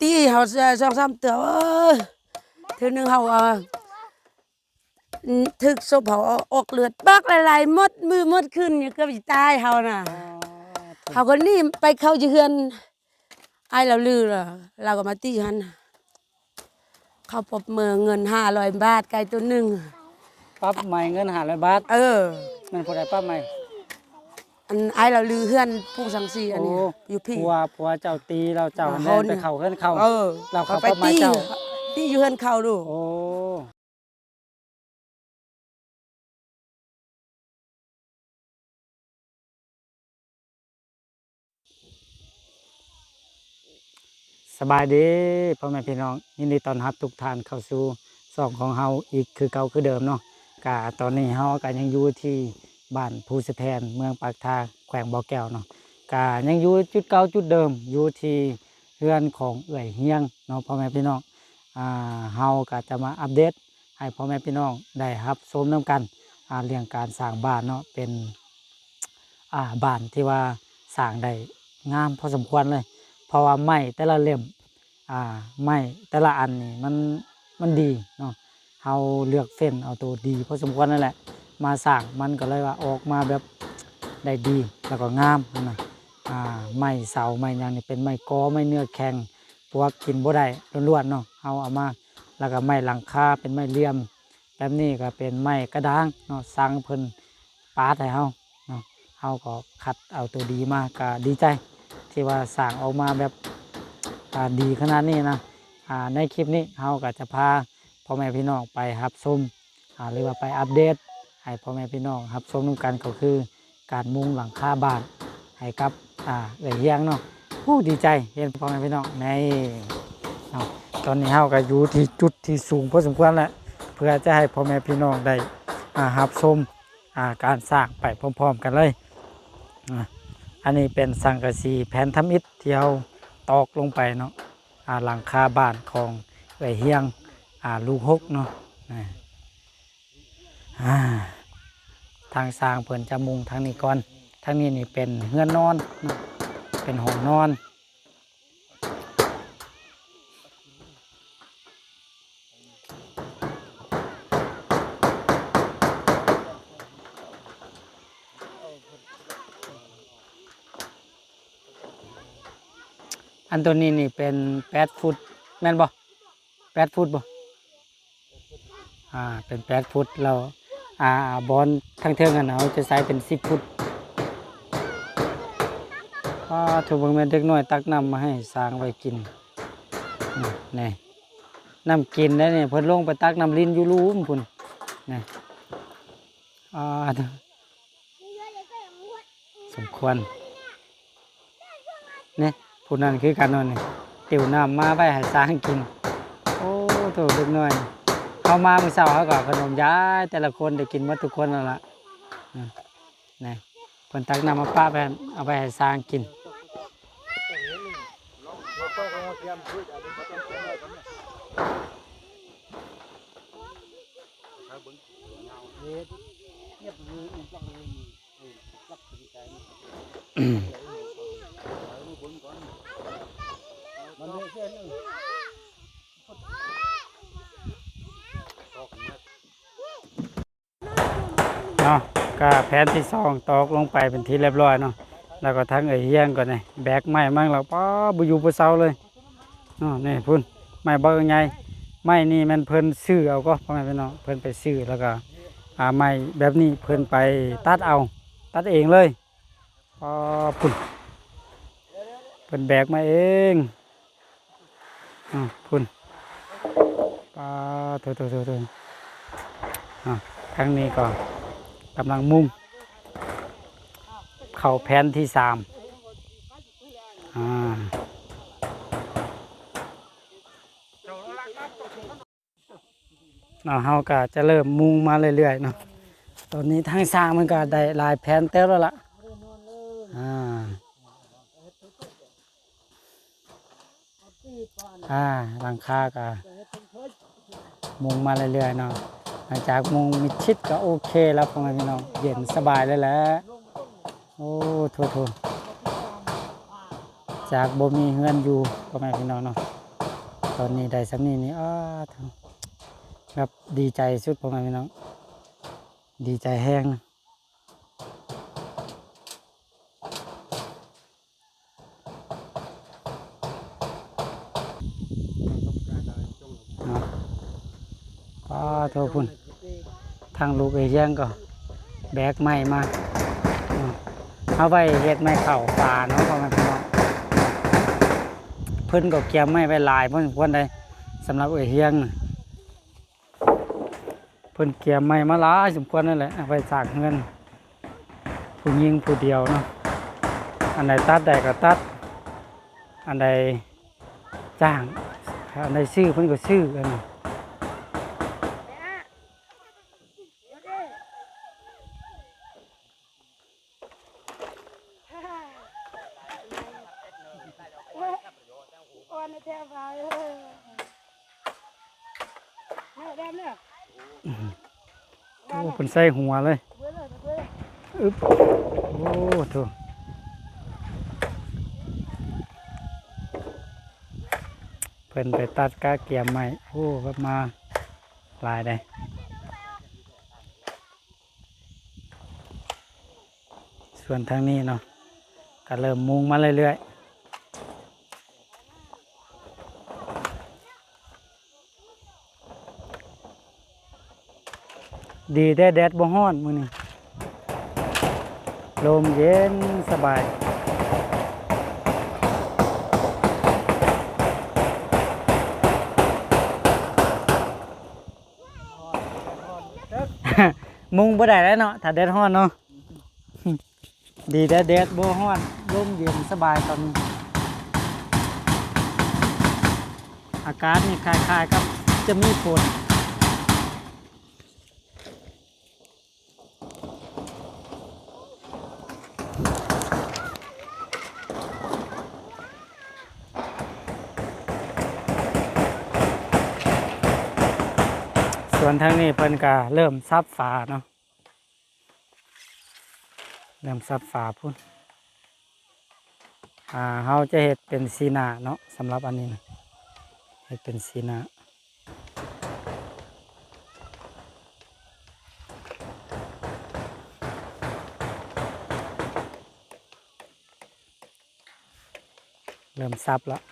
ตีเฮาสองสามเตือเอ้ยเทื่อหนึงเฮาเอาอืมถึกศพเฮาเอาออกเลือดบักหลายๆหมดมือหมดขึ้นอยู่เกือบสิตายเฮาน่ะเฮาก็หนี่ไปเข้าอยู่เฮือนไอ้เราลือล่ะเราก็มาตีหันน่ะเขาปรบมือเงิน500บาทไก่ตัวหนึงปั๊บใหม่เงินหาร้อยบาท เออ มันผู้ใดปั๊บใหม่ อันไอ้เราลือเฮือนผู้สังสีอันนี้ โอ้ อยู่พี่ ผัวผัวเจ้าตีเราเจ้าอ่าแน่นเขาเนี่ไปย เข้าเฮือนเข้าเออเราเข้าไปปั๊บไม้ตีเจ้า ตีอยู่เฮือนเขาดู โอ้สบายดีพ่อแม่พี่น้องยินดีต้อนรับทุกท่านเข้าสู่ซองของเฮาอีกคือเก่าคือเดิมเนาะกะตอนนี้เฮาก็ยังอยู่ที่ บ้านภูสะแทนเมืองปากทาแขวงบ่อแก้วเนาะกะยังอยู่จุดเก่าจุดเดิมอยู่ที่เรือนของเอื่อยเฮียงเนาะพ่อแม่พี่น้องอ่าเฮาก็จะมาอัปเดต ให้พ่อแม่พี่น้องได้รับชมน้กันอ่าเรื่องการสร้างบ้านเนาะเป็นอ่าบ้านที่ว่าสร้างได้งามพอสมควรเลย เพราะว่าไม้แต่ละเล่มอ่าไม้แต่ละอันนี่มันมันดีเนาะเราเลือกเฟ้นเอาตัวดีพอสมควรนั่นแหละ มาสร้างมันก็เลยว่าออกมาแบบได้ดีแล้วก็งามนะอ่าไม้เสาไม้ยังนี่เป็นไม้กอไม้เนื้อแข็งพวกกินบ่ได้ล้วนๆเนาะเอาเอามาแล้วก็ไม้หลังคาเป็นไม้เลี่ยมแบบนี้ก็เป็นไม้กระด้างเนาะสั่งเพิ่นปาดให้เฮาเนาะเฮาก็คัดเอาตัวดีมาก็ดีใจ ที่ว่าสร้างออกมาแบบดีขนาดนี้นะในคลิปนี้เฮาก็จะพาพ่อแม่พี่น้องไปรับชมหรือว่าไปอัปเดต ให้พ่อแม่พี่น้องครับชมนำกันก็คือการมุงหลังคาบ้านให้กับอ่าเอื้อยเฮียงเนาะผู้ดีใจเห็นพ่อแม่พี่น้องในตอนนี้เฮาก็อยู่ที่จุดที่สูงพอสมควรแล้วเพื่อจะให้พ่อแม่พี่น้องได้รับชมาการสร้างไปพร้อมๆกันเลย อันนี้เป็นสังกะสีแผ่นทำอิฐที่เราตอกลงไปเนาะอาหลังคาบ้านของเอื้อยเฮียงอาลูกหกเนาะอ่า ทางสร้างเพิ่นจะมุงทางนี้ก่อนทางนี้นี่เป็นเฮือนนอนเนาะเป็นห้องนอนอันตัวนี้นี่เป็นแปดฟุตแม่นบ่แปดฟุตบ่อ่าเป็นแปดฟุตเรา อ่าบอลทั้งเทิงกันเราจะใส่เป็นสิบฟุตก็ถูกเบิ่งแม่นเด็กน้อยตักน้ำมาให้สร้างไว้กินนี่น้ำกินได้เนี่ยเพิ่นลงไปตักน้ำลิ้นอยู่รูมพุ่นนี่อ่าสมควรเนี่ยผู้นั้นคือการนอนนี่ติวน้ำมาไปให้สร้างกิน โอ้โถเด็กน้อย เข้ามาเมื่อเช้าเขาก็ขนมย้ายแต่ละคนได้กินหมาทุกคนนั่นละนี่เพิ่นตักน้ำมาป้าไปเอาไปให้สร้างกิน เนาะก็แผนที่สองตอกลงไปเป็นที่เรียบร้อยเนาะแล้วก็ทั้งเอ่ยเฮียงก่อนนี่แบกไม้มั่งเราป้าบุอยู่บนเสาเลยเนาะนี่พุ่นไม้เบอร์ไงไม้นี่มันเพิ่นซื้อเอาก็พ่อแม่พี่น้องเพิ่นไปซื้อแล้วก็อาไม้แบบนี้เพิ่นไปตัดเอา ตัดเองเลยป้าพุ่นเพิ่นแบกมาเองอ่าพุ่นป้าโถโถโถโถอ่าทางนี้ก็ กำลังมุ่ง เข่าแผนที่สามอ่าเนาะเฮาก็จะเริ่มมุ่งมาเรื่อยๆเนาะตอนนี้ทางสร้างมันก็ได้ลายแผนเต็มแล้วล่ะอ่าอ่าหลังคาก็มุงมาเรื่อยๆเนาะ หลังจากมุงมิดชิดก็โอเคแล้วพ่อแม่พี่น้องเย็นสบายเลยแหละโอ้โถโถจากบ่มีเฮือนอยู่พ่อแม่พี่น้องเนาะตอนนี้ได้สำนีนี่อ้าทั้งแบบดีใจสุดพ่อแม่พี่น้อง ดีใจแห้งนะ เนาะก็ โทษพุ่นทางลูกเอเชียงก็แบกไม้มาเอาไปเฮ็ดไม้เข่าป่าเนาะพ่อแม่พี่น้องเพิ่นก็เกี่ยมไม้ไว้หลายพิ่นควรได้สำหรับเอเชียงเพิ่นเกี่ยมไม้มาหลายสมควรนั่นแหละเอาไปสร้างเงินผู้หญิงผู้เดียวเนาะอันใดตัดได้ก็ตัด อันใดจ้างอันใดซื้อเพิ่นก็ซื้อกันน่ะวันนี้แทบไปเนี่ยแดมเนี่ย โอ้เพิ่นใส่หัวเลยอึ๊บโอ้โถเพิ่นไปตัดก้าเกียมใหม่โอ้แบบมาหลายได้ส่วนทางนี้เนาะก็เริ่มมุงมาเรื่อยๆ ดีได้แดดบ่ฮ้อนมื้อนี้ลมเย็นสบายมุงบ่ได้แล้วเนาะถ้าแดดฮ้อนเนาะดีได้แดดบ่ฮ้อนลมเย็นสบายตอนนี้ อากาศนี่คล้ายๆกับจะมีฝน ทางนี้เพิ่นก็เริ่มซับฝาเนาะเริ่มซับฝาพุ่นอ่าเฮาจะเฮ็ดเป็นสีนาเนาะสำหรับอันนี้นะเฮ็ดเป็นสีนาเริ่มซับแล้ว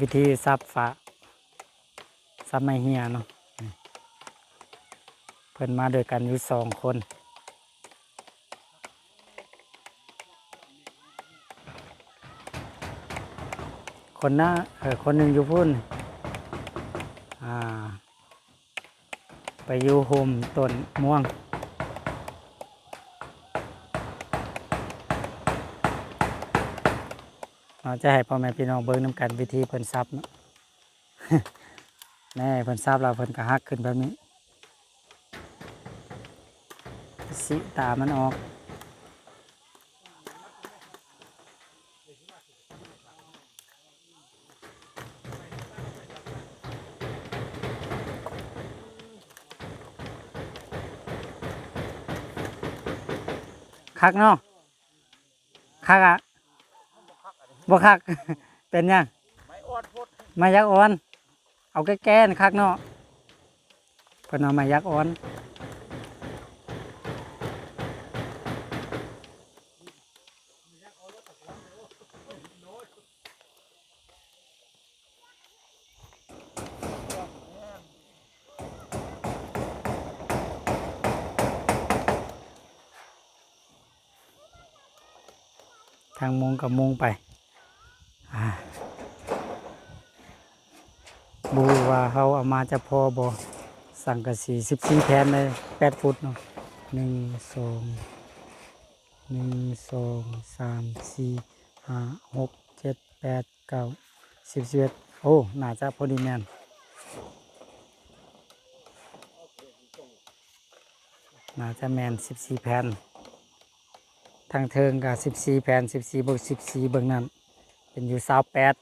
วิธีซับฝาซับไม่เหียเนาะเพิ่นมาด้วยกันอยู่สองคน คนหน้าเออคนหนึ่งอยู่พุ่นอ่า ไปอยู่โฮมต้นม่วง เราจะให้พ่อแม่พี่น้องเบิ่งน้ำกันวิธีเพิ่นซับเนาะแน่เพิ่นซับเราเพิ่นก็ฮักขึ้นแบบนี้ สิตามันออกคักเนาะคักอะ บ่คัก เป็นยังมายักอ่อน เอาแก่ๆนี่คักเนาะเพิ่นเอามายักอ่อนทางมุงกับมุงไปอ่า บูว่าเขาเอามาจะพอบอสั่งกระสีสิบสี่แผ่นเลยแปดฟุตเนาะหนึ่งสองหนึ่งสองสามสี่ห้าหกเจ็ดแปดเก้าสิบสิบเอ็ดโอ้น่าจะพอดีแมนน่าจะแมนสิบสี่แผ่นทางเทิงกับสิบสี่แผ่นสิบสี่บวกสิบสี่เบื้องนั้นเป็นอยู่สาวแปด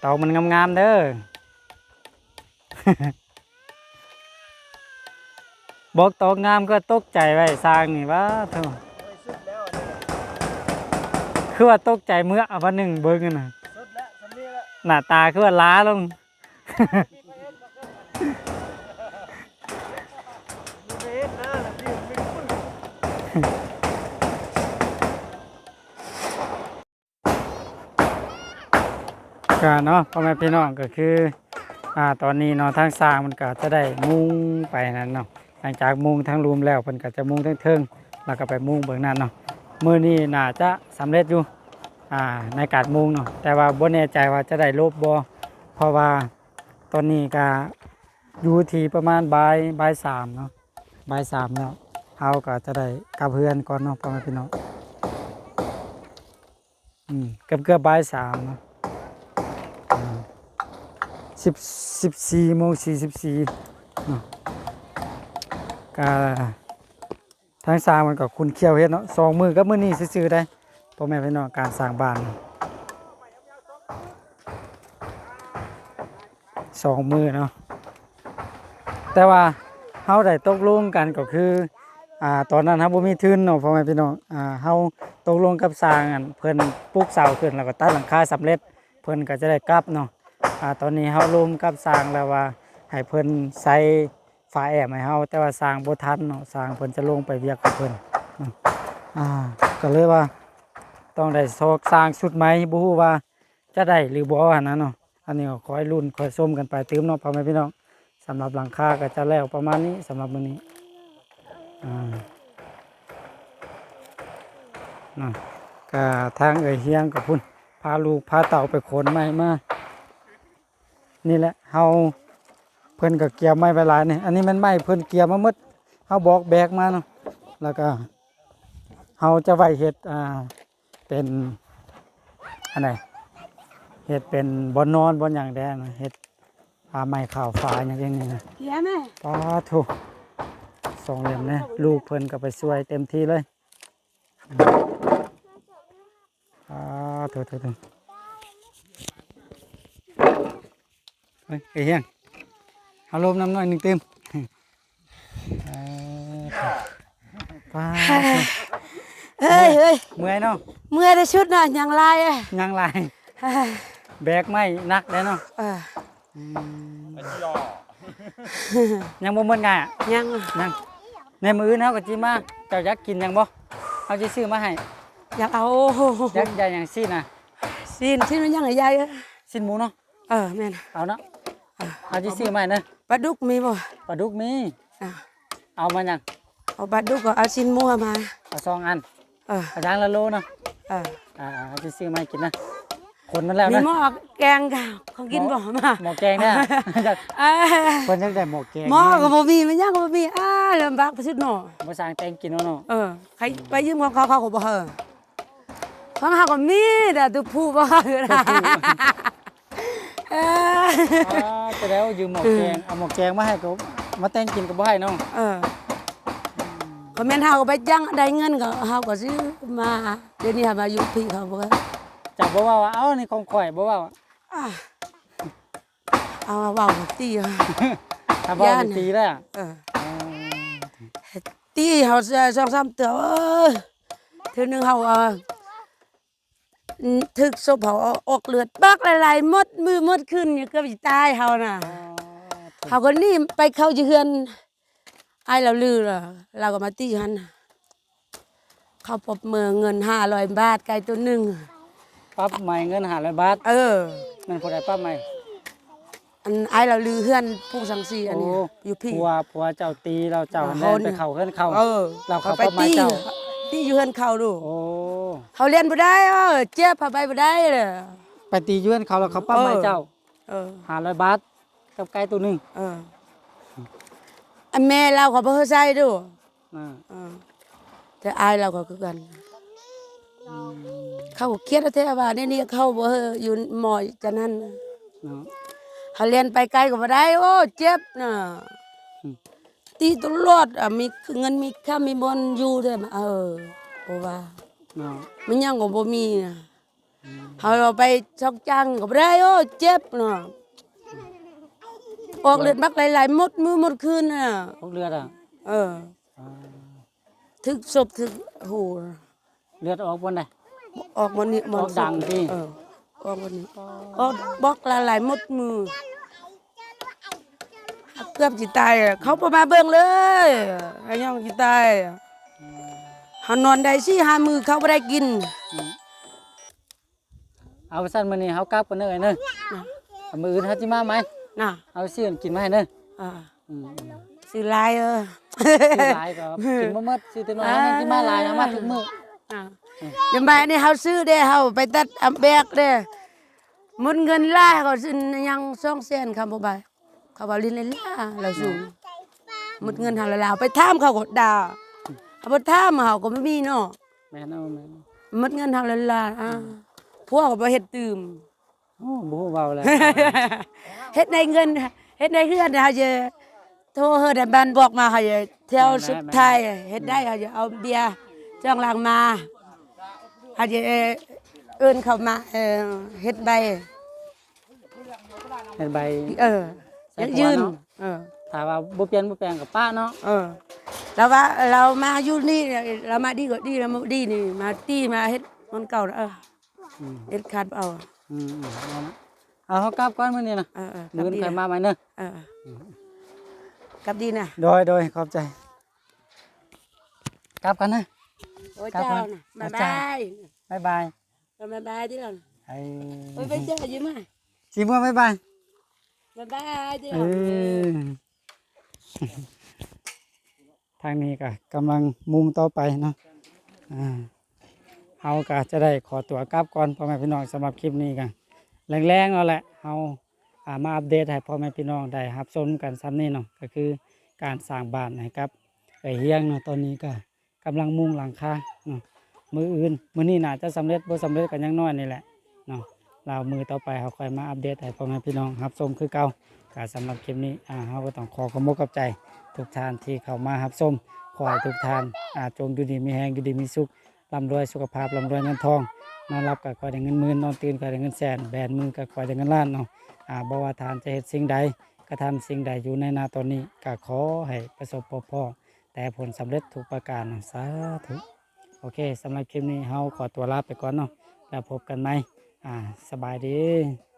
เตามันงามๆเด้อบอกตกงามก็ตกใจไว้สร้างนี่ว่าเท่าคือว่าตกใจเมื่อวันหนึ่งเบิ้งนน่ะหน้าตาคือว่าล้าลง ก็เนาะพ่อแม่พี่น้องก็คืออ่าตอนนี้เนาะทางสร้างมันก็จะได้มุ่งไปนั่นเนาะหลังจากมุ่งทั้งรูมแล้วเพิ่นก็จะมุ่งทั้งเทิงแล้วก็ไปมุ่งเบื้องนั้นเนาะมื้อนี้น่าจะสำเร็จอยู่อ่าในการมุ่งเนาะแต่ว่าบ่แน่ใจว่าจะได้ลบบ่เพราะว่าตอนนี้ก็อยู่ที่ประมาณบ่ายบ่ายสามเนาะบ่ายสามแล้วเฮาก็จะได้กลับเฮือนก่อนเนาะพ่อแม่พี่น้องอืมเกือบเกือบบ่ายสามเนาะ สิบสิบสี่โมงสี่สิบสี่ก็ทางสร้างมันก็คุณเคียวเฮ็ดเนาะสองมือก็มือนี้ซื้อได้พ่อแม่พี่น้องการสร้างบ้านสองมือเนาะแต่ว่าเฮาได้ตกลงกันก็คืออ่าตอนนั้นเฮาบ่มีทุนเนาะพ่อแม่พี่น้องอ่าเฮาตกลงกับสร้างอันเพิ่นปลูกเสาขึ้นแล้วก็ตัดหลังคาสำเร็จ เพิ่นก็จะได้กลับเนาะ อ่าตอนนี้เฮาร่วมกับสร้างแล้วว่าให้เพิ่นใส่ฝาแอบให้เฮาแต่ว่าสร้างบ่ทันเนาะสร้างเพิ่นจะลงไปเวียกกับเพิ่นอ่าก็เลยว่า ต้องได้โซกสร้างชุดใหมบ่ฮู้ว่าจะได้หรือบ่อันนั้นเนาะอันนี้ก็คอยลุ้นคอยส้มกันไปเติมเนาะพ่อแม่พี่น้องสำหรับหลังคาก็จะแล้วประมาณนี้สำหรับมื้อนี้อ่านะก็ทางเอ่ยเฮียงกับพุ่นพาลูกพาเต่าไปขนไม้มา นี่แหละเฮาเพิ่นก็เกี่ยวไม้ไปหลายนี่อันนี้มันไม้เพิ่นเกี่ยวมาหมดเฮาบอกแบกมาเนาะแล้วก็เฮาจะไว้เฮ็ดอ่าเป็นอันไหนเฮ็ดเป็นบ่อนนอนบ่อนหยังแดนะเฮ็ดพาไม้ข้าวฟ้าอย่างนี้นะเฮียแม่ปาทุสองเหลี่ยมเนี่ยลูกเพิ่นก็ไปช่วยเต็มที่เลยปาทุทุทุเฮ้ย ไอ้เฮียงเอาลมน้ำหน่อยหนึ่งเต็มเออปาทุเฮ้ยเฮ้ยเมื่อยเนาะเมื่อได้ชุดน่ะยังลายอะยังไรเฮ้ยแบกไม่นักแล้วเนาะยังบ่เมื่อยง่ายอะยังยังในมือเนาะก็จิมาเจ้าอยากกินยังบ่เอาจิซื้อมาให้อยากเอาอยากได้หยังซีน่ะสินที่มันยังไงยายอะสิ้นหมูเนาะเออแม่นเอาเนาะ เอาจิซื้อมาให้เนอะปลาดุกมีบ่ปลาดุกมี อะเอามาหยังเอาปลาดุกก็เอาสินมัวมาเอาสองอันเออเอาจานละโลเนาะเอออ่าเอาจิซื้อมาให้กินนะคนมันแล้วมีนะหม้อแกงค่ะเขากินบ่มาหมอแกงเนี่ยอยากเอ้ยเพิ่นอยากได้หมอแกงหม้อก็บ่มีมันยังก็บ่มีอ้าลำบากไปสุดหนอบ่สร้างแต่งกินเอาเนาะเออใครไปยืมของเขาเขาก็บ่เฮอของเขาก็มีแต่ตัวผู้บ่เฮอนะ เอออ่าแต่แล้วยืมหมอแกงเอาหมอแกงมาให้ก็มาแต่งกินก็บ่ให้เนาะเออเขาแม่นเฮาก็ไปจ้างได้เงินก็เฮาก็ซื้อมา เดี๋ยวนี้เฮามาอยู่พี่เขาบ่ก็จับบ่ว่าว่าเอ้านี่ของข่อยบ่ว่าว่าอะเอามาเว้าตีเฮาถ้าบ่ย่านมีตีแล้วอะเออตีเฮาสองสามเตือเอ้ยเทื่อหนึงเฮาเอาอืม ถึกศพเฮาเอาออกเลือดบักหลายๆหมดมือหมดขึ้นอยู่เกือบสิตายเฮาน่ะเขาก็นี่ไปเข้าอยู่เฮือนไอ้เราลือล่ะเราก็มาตีหันน่ะเขาปรบมือเงินห้าร้อยบาทไก่ตัวหนึ่งปรับใหม่เงิน500บาท เออ มันผู้ใดปรับใหม่อันไอ้เราลือเฮือนผู้สังสีอันนี้โอ้อยู่พี่ผัวผัวเจ้าตีเราเจ้าอ่าแน่นคนไปเข้าเฮือนเขาเออเราเข้าไปปรับใหม่ตีเจ้าตีอยู่เฮือนเขาดูโอ้ เขาเรียนบ่ได้เออเจ็บพาไปบ่ได้เลยไปตีเยือนเขาแล้วเขาปั้มเออให้เจ้าเออหาร้อยบาทกับไก่ตัวหนึงเอออันแม่เราเขาบ่เข้าใจดูอ่าเออแต่อายเราก็คือกัน เขาก็เครียดแท้ว่านี่นี่เขาบ่เอออยู่หมอยจันนั้นน่ะเนาะ เขาเรียนไปไกลก็บ่ได้ โอ้เจ็บน่ะอืม ตีตลอดอะมีเงินมีค่ามีบนอยู่เด้อเออบ่ว่าเนาะ มันยังก็บ่มีน่ะเขาเอาไปชอกจังก็บ่ได้โอ้เจ็บน่ะออกเลือดมักหลายๆหมดมือหมดคืนน่ะพวกเลือดอะเอออ่าถึกศพถึกโหเลือดออกบนไหนออกวันนี้หมออกดังที่เออออกวันนี้ออกบอกละหลายหมดมือเกือบจิตายอะเขาประมาเบิ่งเลยไอ้ยังจิตาย อะเขานอนได้สิหามือเขาบ่ได้กิน เอาไปสั่นมื้อนี้เฮากลับกันเด้อไอ้เด้อน่ะเอามื้ออื่นเฮาสิมาไหมน่ะเอาเสียนกินมาให้เด้ออ่าอืมสิหลายเออซื้อหลายก็กินบ่หมดซื้อแต่น้อยให้ยังสิมาหลายนะมาทุกมื้ออ่าเดี๋ยวมานี่เฮาซื้อเด้เฮาไปตัดอับแบกเด้หมดเงินหลายเขาซื้อยัง2แสนคำบ่บายเขาว่าลินเลยล่าเราสูงหมดเงินเฮาแล้วเราไปถามเขาก็ด่า เอาบ่ถามเฮาก็ไม่มีเนาะแม่นเอาแม่นหมดเงินเฮาแล้วล่ะอ่าพวกก็บ่เฮ็ดตื่ม โอ้บ่ฮู้เว้าเลยเฮ็ดในเงินเฮ็ดในเฮือนเฮาจะโทรเฮ็ดให้บ้านบอกมาเฮาจะเที่ยวสุดท้ายเฮ็ดได้เฮาจะเอาเบียร์จ้องหลังมาเฮาจะเอิ้นเข้ามาเออเฮ็ดใบ เห็นใบ เออใส่ยืนหัวเนาะเออ ถ้าว่าบ่เปลี่ยนบ่แปลงกับป้าเนาะ เออ แล้วว่าเรามาอยู่นี่เรามาดีก็ดีเรามาดีนี่ มาตีมาเฮ็ดมันเก่าแล้วเอออืมเฮ็ดขาดเอาอืมอืมเอาละเอาเฮากลับก่อนมื้อนี้นะเออเออมื้ออื่นดีค่อยนะมาใหม่เด้อเออเออกับดีนะโดยโดยขอบใจ กลับกันนะ โอ้ยครับเจ้าผมน่ะอาจาบ๊ารยย์บายบ๊ายบายบ๊ายบายที่เราไอ้โอ้ยไปเจออยู่มั้ยสิบ่บ๊ายบายบ๊ายบายที่เอเรา อ ทางนี้ก็กำลังมุงต่อไปเนาะอ่าเฮาก็จะได้ขอตัวกลับก่อนพ่อแม่พี่น้องสำหรับคลิปนี้กันแรงๆแล้วแหละเฮาอ่ามาอัปเดตให้พ่อแม่พี่น้องได้รับชมกันซ้ำนี้เนาะก็คือการสร้างบ้านให้กับไอเฮียงเนาะตอนนี้ก็กำลังมุงหลังคาเนาะมืออื่นมือนี้น่าจะสำเร็จบ่สำเร็จกันยังน้อยนี่แหละเนาะเรามือต่อไปเฮาค่อยมาอัปเดตให้พ่อแม่พี่น้องรับชมคือเก่าก็สำหรับคลิปนี้อ่าเราก็ต้องขอขอบคุณกับใจ ทุกท่านที่เข้ามารับชมขอให้ทุกท่านอาจจงอยู่ดีมีแหงอยู่ดีมีสุขร่ำรวยสุขภาพร่ำรวยเงินทอง นอนรับก็ขอให้ได้เงินหมื่นนอนตื่นก็ให้ได้เงินแสนแบนมือก็ขอให้ได้เงินล้านเนาะอ่าบ่ว่าทานจะเฮ็ดสิ่งใดกระทำสิ่งใดอยู่ในนาตอนนี้ก็ขอให้ประสบพบพ่อแต่ผลสำเร็จทุกประการเนาะสาธุโอเคสำหรับคลิปนี้เฮาขอตัวลาไปก่อนเนาะแล้วพบกันไหมอ่าสบายดี